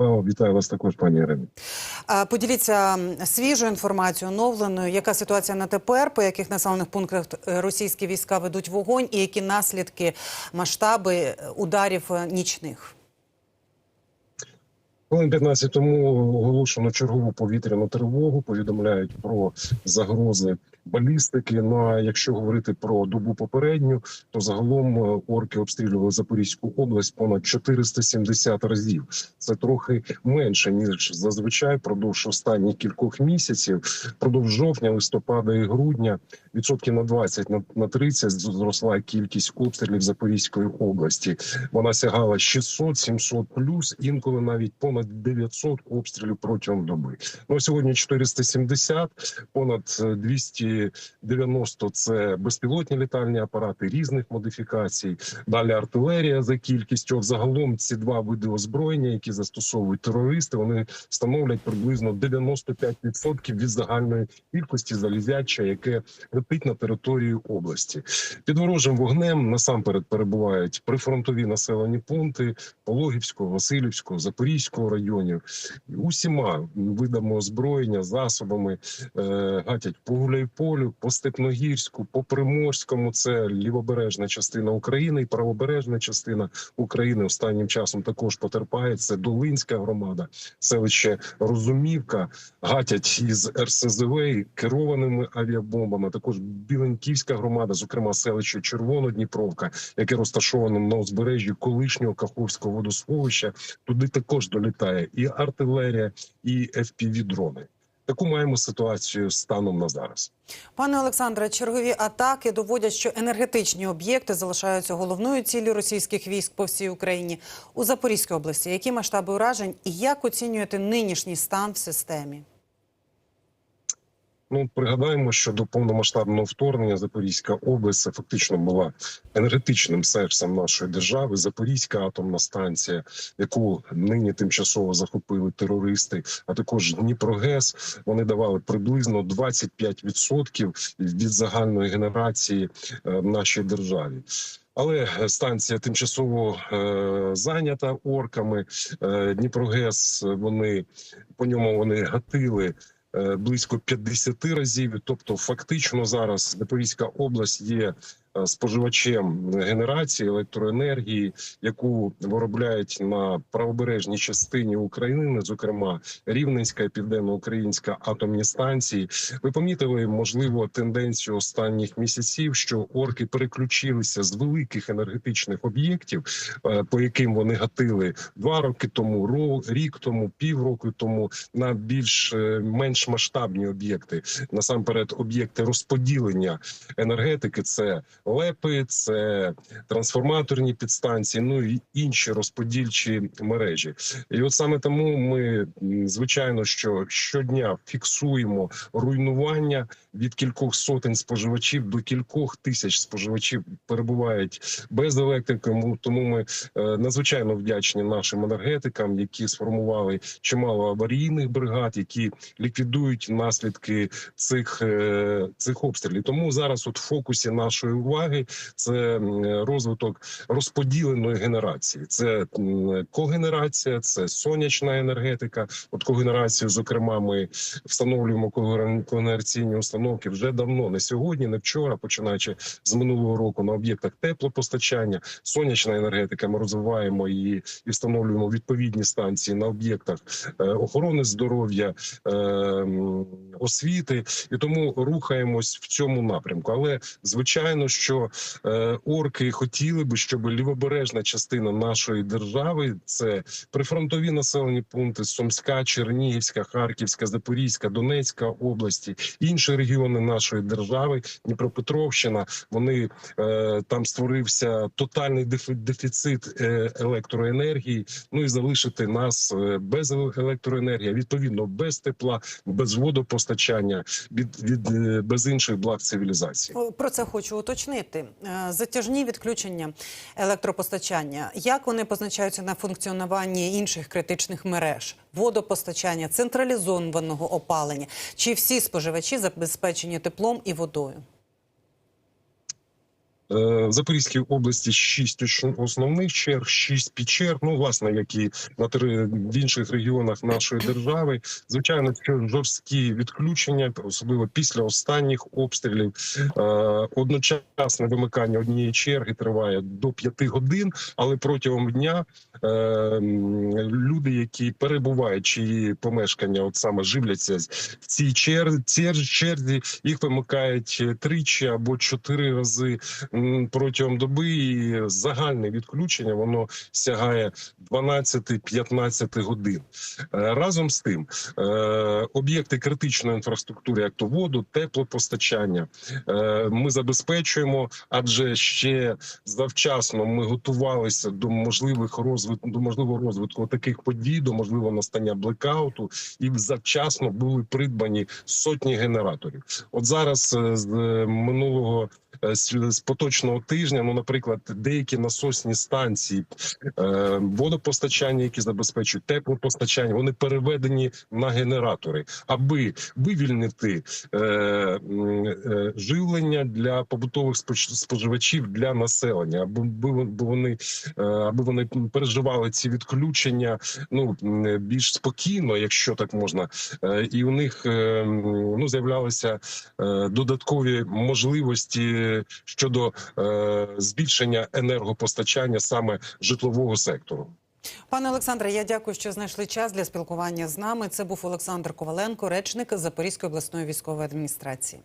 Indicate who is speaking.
Speaker 1: Вітаю вас також, пані Ірино.
Speaker 2: А, Поділіться свіжою інформацією, оновленою. Яка ситуація на тепер, по яких населених пунктах е, російські війська ведуть вогонь, і які наслідки, масштаби е, ударів е, нічних?
Speaker 1: Хвилин 15 тому оголошено чергову повітряну тривогу. Повідомляють про загрози балістики. Ну а якщо говорити про добу попередню, то загалом е, орки обстрілювали Запорізьку область понад 470 разів. Це трохи менше ніж зазвичай впродовж останніх кількох місяців. Впродовж жовтня, листопада і грудня відсотків на 20 на, на 30 зросла кількість обстрілів Запорізької області. Вона сягала 600-700 плюс, інколи навіть понад 900 обстрілів протягом доби. Ну сьогодні 470, понад е, 290 – це безпілотні літальні апарати різних модифікацій. Далі артилерія за кількістю. Загалом ці два види озброєння, які застосовують терористи, вони становлять приблизно 95% від загальної кількості залізяча, яке летить на територію області. Під ворожим вогнем насамперед перебувають прифронтові населені пункти Пологівського, Васильівського, Запорізького районів. Усіма видами озброєння, засобами е, гатять по Гуляйполю, по Степногірську, по Приморському. Це лівобережна частина України і правобережна частина України останнім часом також потерпає. Це Долинська громада, селище Розумівка. Гатять із РСЗВ керованими авіабомбами. Також Біленківська громада, зокрема селище Червонодніпровка, яке розташовано на узбережжі колишнього Каховського водосховища. Туди також долітає і артилерія, і fpv дрони. Таку маємо ситуацію станом на зараз.
Speaker 2: Пане Олександре, чергові атаки доводять, що енергетичні об'єкти залишаються головною ціллю російських військ по всій Україні у Запорізькій області. Які масштаби уражень і як оцінюєте нинішній стан в системі?
Speaker 1: Ну пригадаємо, що до повномасштабного вторгнення Запорізька область фактично була енергетичним серцем нашої держави. Запорізька атомна станція, яку нині тимчасово захопили терористи, а також Дніпрогес. Вони давали приблизно 25% від загальної генерації е, в нашій державі. Але станція тимчасово е, зайнята орками. Е, Дніпрогес вони по ньому вони гатили близько 50 разів. Тобто, фактично зараз Запорізька область є е, споживачем генерації електроенергії, яку виробляють на правобережній частині України, зокрема Рівненська і Південноукраїнська атомні станції. Ви помітили можливо тенденцію останніх місяців, що орки переключилися з великих енергетичних об'єктів, е, по яким вони гатили два роки тому, рік тому, півроку тому на більш е, менш масштабні об'єкти. Насамперед, об'єкти розподілення енергетики це лепи, це трансформаторні підстанції, ну і інші розподільчі мережі. І от саме тому ми звичайно, що щодня фіксуємо руйнування від кількох сотень споживачів до кількох тисяч споживачів перебувають без електрики. Тому ми е, надзвичайно вдячні нашим енергетикам, які сформували чимало аварійних бригад, які ліквідують наслідки цих, е, цих обстрілів. Тому зараз, от в фокусі нашої уваги, це розвиток розподіленої генерації. Це когенерація, це сонячна енергетика. От когенерацію, зокрема, ми встановлюємо когенер- когенераційні установки вже давно, не сьогодні, не вчора, починаючи з минулого року на об'єктах теплопостачання, сонячна енергетика. Ми розвиваємо її і встановлюємо відповідні станції на об'єктах е, охорони здоров'я, е, освіти, і тому рухаємось в цьому напрямку. Але звичайно, що е, орки хотіли би, щоб лівобережна частина нашої держави це прифронтові населені пункти Сумська, Чернігівська, Харківська, Запорізька, Донецька області, інші регіони нашої держави, Дніпропетровщина. Вони е, там створився тотальний дефі- дефіцит е, електроенергії. Ну і залишити нас без електроенергії, відповідно без тепла, без водопостачання, від, від без інших благ цивілізації.
Speaker 2: Про це хочу уточнити. Е, Затяжні відключення електропостачання. Як вони позначаються на функціонуванні інших критичних мереж, водопостачання, централізованого опалення? Чи всі споживачі забезпечені теплом і водою?
Speaker 1: Е, В Запорізькій області шість оч- основних черг, шість печер. Ну, власне, як і на в інших регіонах нашої держави. Звичайно, що жорсткі відключення, особливо після останніх обстрілів. Е, Одночасне вимикання однієї черги триває до п'яти годин, але протягом дня е, люди, які перебувають, чиї помешкання, от саме живляться в цій черзі, черзі, їх вимикають тричі або чотири рази протягом доби. І загальне відключення воно сягає 12-15 годин. Е, Разом з тим, е, об'єкти критичної інфраструктури, як то воду, теплопостачання, е, ми забезпечуємо, адже ще завчасно ми готувалися до можливих розвитку до можливого розвитку таких подій, до можливого настання блекауту, і завчасно були придбані сотні генераторів. От зараз з минулого з з поточного тижня, ну, наприклад, деякі насосні станції е, водопостачання, які забезпечують теплопостачання, вони переведені на генератори, аби вивільнити е, е, живлення для побутових споживачів для населення, аби вони е, аби вони переживали ці відключення ну більш спокійно, якщо так можна, Е, і у них е, ну з'являлися е, додаткові можливості щодо е, збільшення енергопостачання саме житлового сектору.
Speaker 2: Пане Олександре, я дякую, що знайшли час для спілкування з нами. Це був Олександр Коваленко, речник Запорізької обласної військової адміністрації.